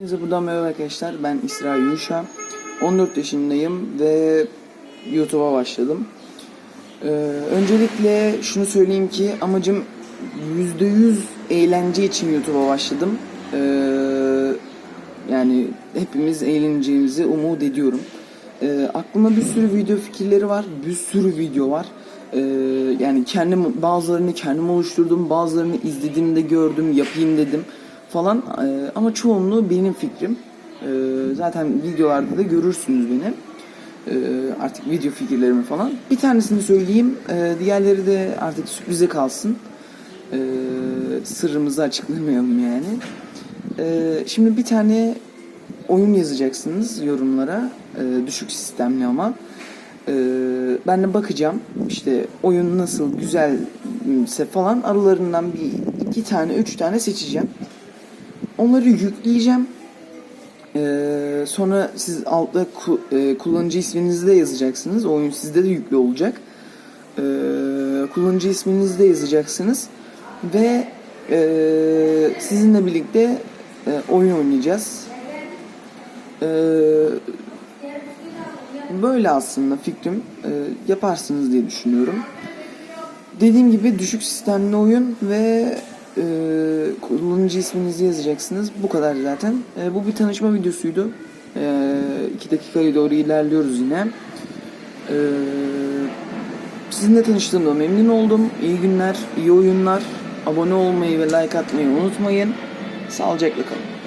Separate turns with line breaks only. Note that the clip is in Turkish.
Herkese buradan merhaba arkadaşlar. Ben İsra Yuşa. 14 yaşındayım ve YouTube'a başladım. Ee, öncelikle şunu söyleyeyim ki amacım %100 eğlence için YouTube'a başladım. Ee, yani hepimiz eğleneceğimizi umut ediyorum. Ee, aklıma bir sürü video fikirleri var. Bir sürü video var. Ee, yani kendim bazılarını kendim oluşturdum. Bazılarını izlediğimde gördüm, yapayım dedim falan. Ee, ama çoğunluğu benim fikrim. Ee, zaten videolarda da görürsünüz beni. Ee, artık video fikirlerimi falan. Bir tanesini söyleyeyim. Diğerleri de artık sürprize kalsın. Sırrımızı açıklamayalım yani. Şimdi bir tane oyun yazacaksınız yorumlara. Düşük sistemli ama. Ben de bakacağım. İşte oyun nasıl güzelse falan aralarından bir iki tane, üç tane seçeceğim. Onları yükleyeceğim. Ee, sonra siz altta ku- e, kullanıcı isminizi de yazacaksınız. Oyun sizde de yüklü olacak. Ee, kullanıcı isminizi de yazacaksınız. Ve e, sizinle birlikte e, oyun oynayacağız. Ee, böyle aslında fikrim. Ee, yaparsınız diye düşünüyorum. Dediğim gibi düşük sistemli oyun ve e, kullanıcı isminizi yazacaksınız. Bu kadar zaten. E, bu bir tanışma videosuydu. E, iki dakikaya doğru ilerliyoruz yine. E, sizinle tanıştığımda memnun oldum. İyi günler, iyi oyunlar. Abone olmayı ve like atmayı unutmayın. Sağlıcakla kalın.